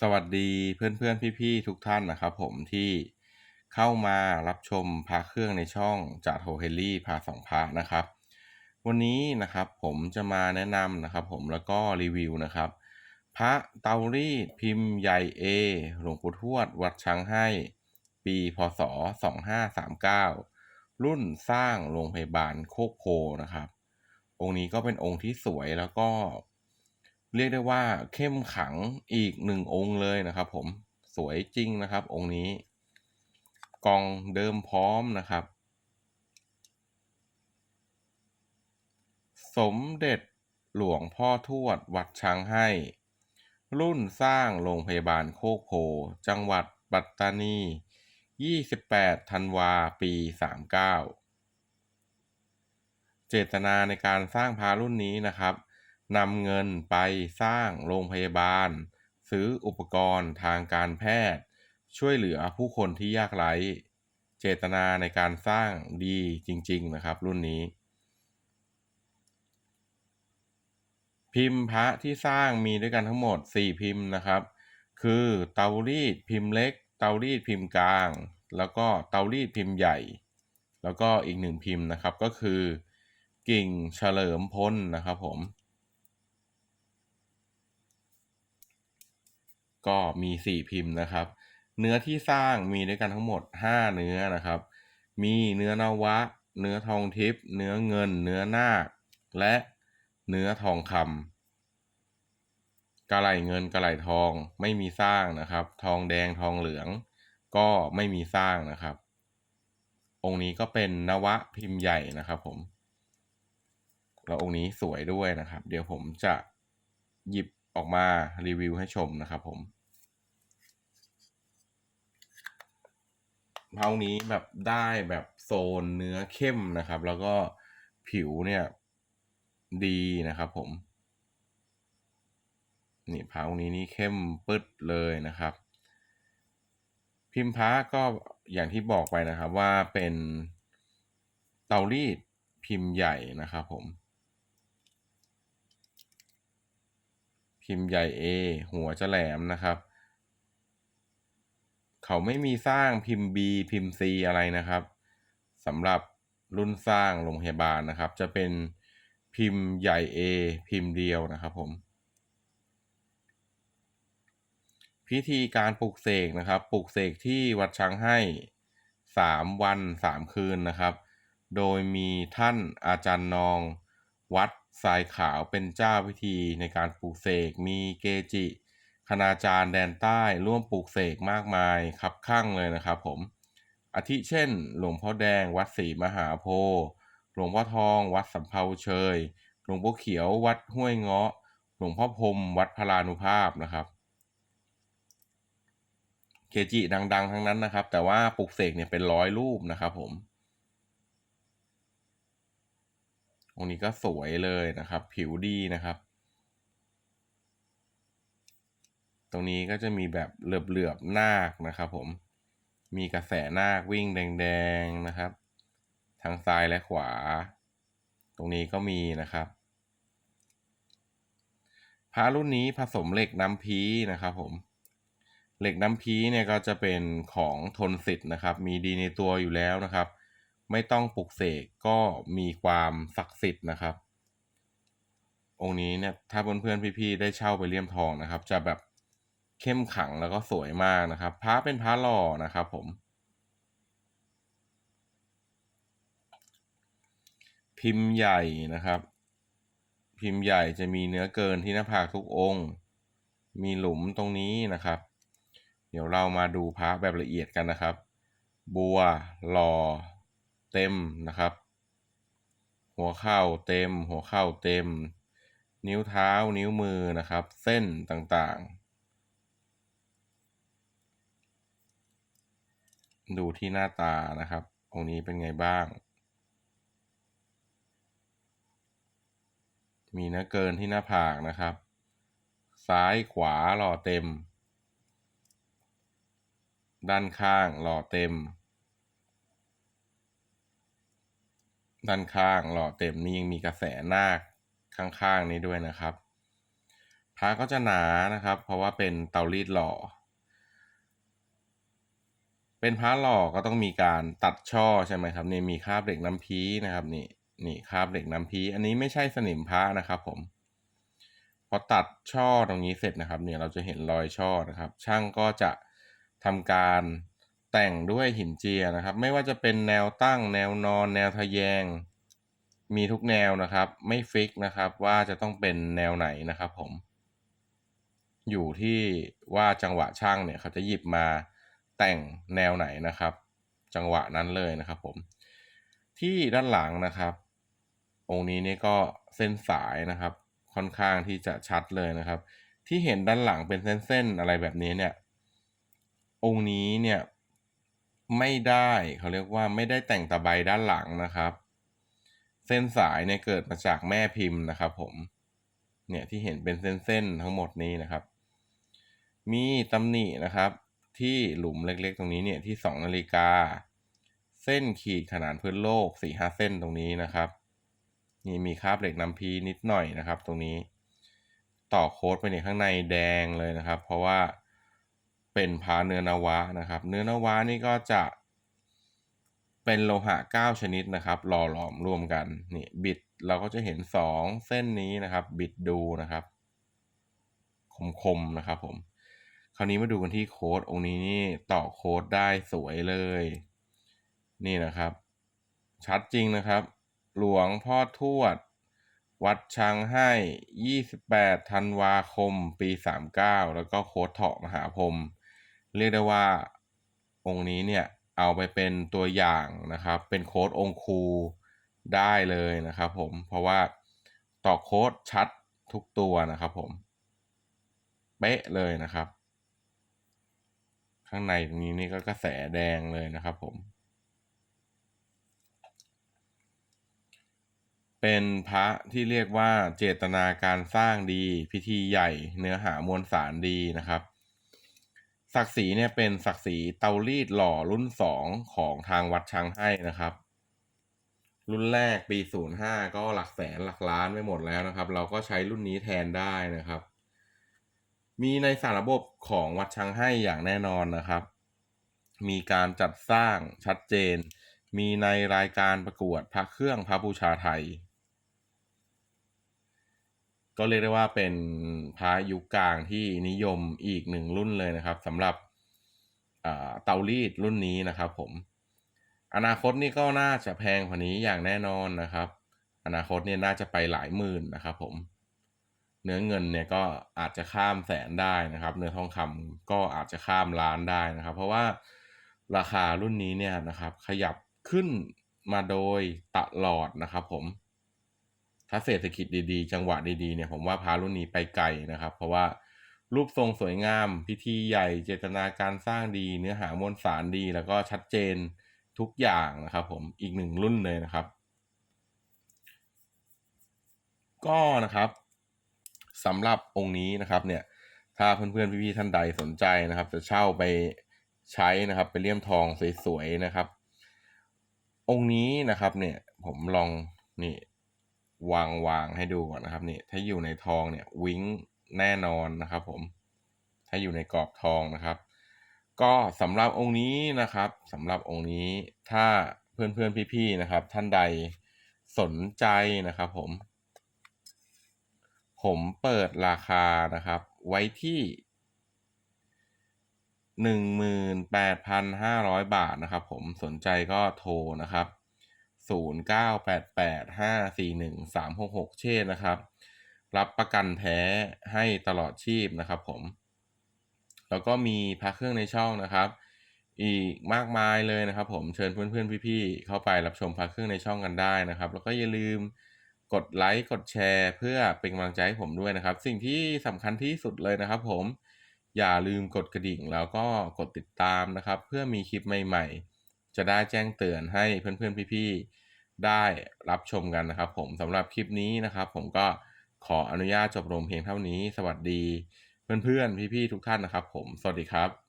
สวัสดีเพื่อนๆ พี่ๆ ทุกท่านนะครับผมที่เข้ามารับชมพระเครื่องในช่องจ่าโทเฮลี่พาสองพระนะครับ วันนี้นะครับผมจะมาแนะนำนะครับผมแล้วก็รีวิวนะครับ พระเตารีดพิมพ์ใหญ่เอหลวงปู่ทวดวัดช้างให้ ปีพศ 2539 รุ่นสร้างโรงพยาบาลโคกโพนะครับ องค์นี้ก็เป็นองค์ที่สวยแล้วก็ เรียกได้ว่าเข้มขังอีกหนึ่งองค์เลยนะครับผมสวยจริงนะครับ องค์นี้กองเดิมพร้อมนะครับ สมเด็จหลวงพ่อทวดวัดช้างให้ รุ่นสร้างโรงพยาบาลโคกโพจังหวัดปัตตานี 28 ธันวา ปี 39 เจตนาในการสร้างพารุ่นนี้นะครับ นำเงินไปสร้างโรงพยาบาล ซื้ออุปกรณ์ทางการแพทย์ ช่วยเหลือผู้คนที่ยากไร้ เจตนาในการสร้างดีจริง ๆ นะครับ รุ่นนี้ พิมพ์พระที่สร้างมีด้วยกันทั้งหมด 4 พิมพ์นะครับ คือเตารีดพิมพ์เล็ก เตารีดพิมพ์กลาง แล้วก็เตารีดพิมพ์ใหญ่ แล้วก็อีกหนึ่งพิมพ์นะครับก็คือกิ่งเฉลิมพลนะครับผม ก็มี 4 พิมพ์นะครับ เนื้อที่สร้างมีด้วยกันทั้งหมด 5 เนื้อนะครับ มีเนื้อนวะ เนื้อทองทิพย์เนื้อเงิน เนื้อนาคและเนื้อทองคำกระไหลเงินกระไหลทองไม่มีสร้างนะครับ ทองแดงทองเหลือง ก็ไม่มีสร้างนะครับ องค์นี้ก็เป็นนวะพิมพ์ใหญ่นะครับผมแล้วองค์นี้สวยด้วยนะครับ เดี๋ยวผมจะหยิบออกมารีวิวให้ชมนะครับผม เท้านี้แบบได้แบบโซนเนื้อเข้มนะครับ แล้วก็ผิวเนี่ยดีนะครับผม นี่พาองนี้นี่เข้มปึ๊ดเลยนะครับ พิมพ์พระก็อย่างที่บอกไปนะครับว่าเป็นเตารีดพิมพ์ใหญ่นะครับผม พิมพ์ใหญ่ A หัวจะแหลมนะครับ เขาไม่มีสร้างพิมพ์ B พิมพ์ C อะไรนะครับสำหรับรุ่นสร้างโรงพยาบาลนะครับ จะเป็นพิมพ์ใหญ่ A พิมพ์เดียวนะครับผม พิธีการปลุกเสกนะครับปลุกเสกที่วัดช้างให้ 3 วัน 3 คืนนะครับ โดยมีท่านอาจารย์นอง วัดทรายขาวเป็นเจ้าพิธีในการปลูกเสกมีเกจิ คณาจารย์แดนใต้ร่วมปลูกเสกมากมายคับข้างเลยนะครับผมอาทิเช่น หลวงพ่อแดงวัดศรีมหาโพธิ์หลวงพ่อทอง วัดสำเภาเชย หลวงพ่อเขียววัดห้วยเงาะ หลวงพ่อพรมวัดพลานุภาพนะครับ เกจิดัง ๆ ทั้งนั้นนะครับ แต่ว่าปลูกเสกเนี่ยเป็นร้อยรูปนะครับผมองนี้ก็สวยเลยนะครับ ผิวดีนะครับ ตรงนี้ก็จะมีแบบเหลือบๆนาคนะครับผม มีกระแสนาควิ่งแดงๆนะครับทางซ้ายและขวา ตรงนี้ก็มีนะครับ พระรุ่นนี้ผสมเหล็กน้ำพีนะครับผม เหล็กน้ำพีเนี่ยก็จะเป็นของทนสิทธิ์นะครับ มีดีในตัวอยู่แล้วนะครับ ไม่ต้องปลุกเสกก็มีความศักดิ์สิทธิ์นะครับ องค์นี้เนี่ยถ้าเพื่อนๆพี่ๆได้เช่าไปเลี่ยมทองนะครับ จะแบบ เข้มขังแล้วก็สวยมากนะครับพระเป็นพระหล่อนะครับผม พิมพ์ใหญ่นะครับ พิมพ์ใหญ่จะมีเนื้อเกินที่หน้าผากทุกองค์ มีหลุมตรงนี้นะครับ เดี๋ยวเรามาดูพระแบบละเอียดกันนะครับ บัวหล่อเต็มนะครับ หัวเข่าเต็ม หัวเข่าเต็ม นิ้วเท้านิ้วมือนะครับ เส้นต่างๆ ดูที่หน้าตานะครับ องค์นี้เป็นไงบ้าง มีเนื้อเกินที่หน้าผากนะครับ ซ้ายขวาหล่อเต็ม ด้านข้างหล่อเต็ม ด้านข้างหล่อเต็มนี่ยังมีกระแสนาคข้างๆนี้ด้วยนะครับพระก็จะหนานะครับ เพราะว่าเป็นเตารีดหล่อ เป็นพระหล่อก็ต้องมีการตัดช่อใช่ไหมครับนี่มีคราบเหล็กน้ำพีนะครับนี่นี่คราบเหล็กน้ำพีอันนี้ไม่ใช่สนิมพระนะครับผมพอตัดช่อตรงนี้เสร็จนะครับ เนี่ยเราจะเห็นรอยช่อนะครับ ช่างก็จะทำการแต่งด้วยหินเจียนะครับ ไม่ว่าจะเป็นแนวตั้ง แนวนอน แนวทะแยง มีทุกแนวนะครับ ไม่ฟิกนะครับว่าจะต้องเป็นแนวไหนนะครับผม อยู่ที่ว่าจังหวะช่างเนี่ยเขาจะหยิบมา แต่งแนวไหนนะครับ จังหวะนั้นเลยนะครับผมที่ด้านหลังนะครับ องค์นี้นี่ก็เส้นสายนะครับ ค่อนข้างที่จะชัดเลยนะครับ ที่เห็นด้านหลังเป็นเส้นๆอะไรแบบนี้เนี่ย องค์นี้เนี่ยไม่ได้เขาเรียกว่าไม่ได้แต่งตะไบด้านหลังนะครับ เส้นสายเนี่ยเกิดมาจากแม่พิมพ์นะครับ ผมเนี่ยที่เห็นเป็นเส้นๆทั้งหมดนี้นะครับ มีตำหนินะครับ ที่หลุมเล็กๆ ตรงนี้เนี่ยที่ 2 นาฬิกา เส้นขีดขนานพื้นโลก4ี่ห้าเส้นตรงนี้นะครับนี่มีคราบเหล็กน้ำพีนิดหน่อยนะครับ ตรงนี้ ต่อโค้ดไปในข้างในแดงเลยนะครับ เพราะว่าเป็นพาเนื้อนวะนะครับ เนื้อนวะนี่ก็จะเป็นโลหะ 9 ชนิดนะครับหล่อหลอมรวมกันนี่บิดเราก็จะเห็น 2 เส้นนี้นะครับ บิดดูนะครับ คมๆนะครับผม คราวนี้มาดูกันที่โค้ดองค์นี้นี่ต่อโค้ดได้สวยเลย นี่นะครับ ชัดจริงนะครับ หลวงพ่อทวด วัดช้างให้ 28 ธันวาคม ปี 39 แล้วก็โค้ดเถาะมหาพรหมเรียกได้ว่าองค์นี้เนี่ยเอาไปเป็นตัวอย่างนะครับ เป็นโค้ดองคู ได้เลยนะครับผม เพราะว่าต่อโค้ดชัดทุกตัวนะครับผม เป๊ะเลยนะครับ ข้างในตรงนี้นี่ก็กระแสแดงเลยนะครับผม เป็นพระที่เรียกว่าเจตนาการสร้างดีพิธีใหญ่เนื้อหามวลสารดีนะครับ ศักดิ์ศรีเนี่ยเป็นศักดิ์ศรีเตารีดหล่อรุ่นสองของทางวัดช้างให้นะครับ รุ่นแรกปี 05 ก็หลักแสนหลักล้านไปหมดแล้วนะครับ เราก็ใช้รุ่นนี้แทนได้นะครับ มีในสารระบบของวัดช้างให้อย่างแน่นอนนะครับ มีการจัดสร้างชัดเจน มีในรายการประกวดพระเครื่องพระบูชาไทย ก็เรียกได้ว่าเป็นพระยุคกลางที่นิยมอีกหนึ่งรุ่นเลยนะครับสำหรับเตารีดรุ่นนี้นะครับผม อนาคตนี่ก็น่าจะแพงกว่านี้อย่างแน่นอนนะครับ อนาคตเนี่ยน่าจะไปหลายหมื่นนะครับผม เนื้อเงินเนี่ยก็อาจจะข้ามแสนได้นะครับ เนื้อทองคำก็อาจจะข้ามล้านได้นะครับ เพราะว่าราคารุ่นนี้เนี่ยนะครับ ขยับขึ้นมาโดยตลอดนะครับ ผม ถ้าเศรษฐกิจดีๆ จังหวะดีๆเนี่ยผมว่าพารุ่นนี้ไปไกลนะครับ เพราะว่ารูปทรงสวยงามพิธีใหญ่เจตนาการสร้างดี เนื้อหามวลสารดี แล้วก็ชัดเจนทุกอย่างนะครับ ผมอีกหนึ่งรุ่นเลยนะครับ ก็นะครับ สำหรับองค์นี้นะครับเนี่ยถ้าเพื่อนๆพี่ๆท่านใดสนใจนะครับ จะเช่าไปใช้นะครับไปเลี่ยมทองสวยๆนะครับ องค์นี้นะครับเนี่ยผมลองนี่วางวางให้ดูก่อนนะครับนี่ถ้าอยู่ในทองเนี่ยวิ้งแน่นอนนะครับ ผมถ้าอยู่ในกรอบทองนะครับ ก็สำหรับองค์นี้นะครับสำหรับองค์นี้ถ้าเพื่อนๆพี่ๆนะครับ ท่านใดสนใจนะครับ ผม ผมเปิดราคานะครับ ไว้ที่หนึ่งหมื่นแปดพันห้าร้อยบาทนะครับ ผมสนใจก็โทรนะครับศูนย์เก้าแปดแปดห้าสี่หนึ่งสามหกหกเช่นนะครับ รับประกันแท้ให้ตลอดชีพนะครับผม แล้วก็มีพักเครื่องในช่องนะครับ อีกมากมายเลยนะครับ ผมเชิญเพื่อนๆพี่ๆเข้าไปรับชมพักเครื่องในช่องกันได้นะครับ แล้วก็อย่าลืม กดไลค์กดแชร์เพื่อเป็นกำลังใจให้ผมด้วยนะครับ สิ่งที่สำคัญที่สุดเลยนะครับ ผมอย่าลืมกดกระดิ่งแล้วก็กดติดตามนะครับ เพื่อมีคลิปใหม่ ๆ จะได้แจ้งเตือนให้เพื่อนๆพี่ๆได้รับชมกันนะครับ ผมสำหรับคลิปนี้นะครับ ผมก็ขออนุญาตจบลงเพียงเท่านี้ สวัสดี เพื่อนๆพี่ๆทุกท่านนะครับ ผมสวัสดีครับ